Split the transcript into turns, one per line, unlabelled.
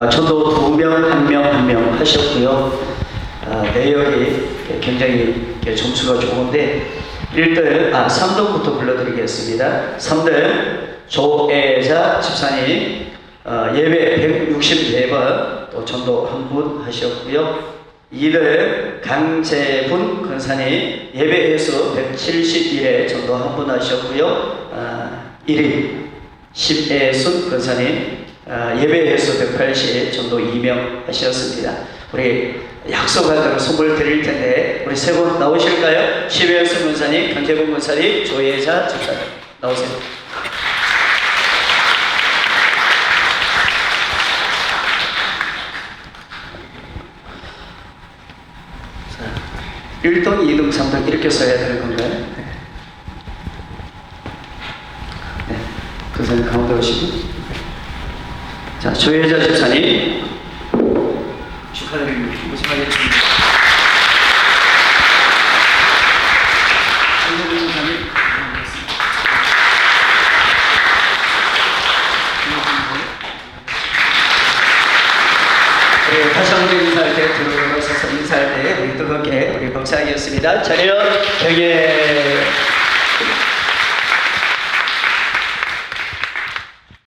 아, 저도 두 명, 한 명, 한 명 하셨고요. 아, 내역이 굉장히 점수가 좋은데 1등, 아, 3등부터 불러드리겠습니다. 3등 조애자 집사님 어, 예배 164번 또 전도 한 분 하셨고요. 2등 강재분 권사님 예배에서 171회 전도 한 분 하셨고요. 아, 1위 심애순 권사님 아, 예배에서 180 전도 2명 하셨습니다. 우리 약속한 대로 선물 드릴 텐데 우리 세 분 나오실까요? 심애순 권사님, 강재분 권사님, 조예자 집사님 나오세요. 자, 1등, 2등, 3등 이렇게 써야 되는 건가요? 네. 네. 권사님 가운데 오시고 자, 조혜자 집사님 축하드립니다. 반갑습니다. 네, 다시 한번 인사할 때 들어오셔서 인사할 때 우리 뜨겁게 우리 박사하겠습니다. 차렷 경례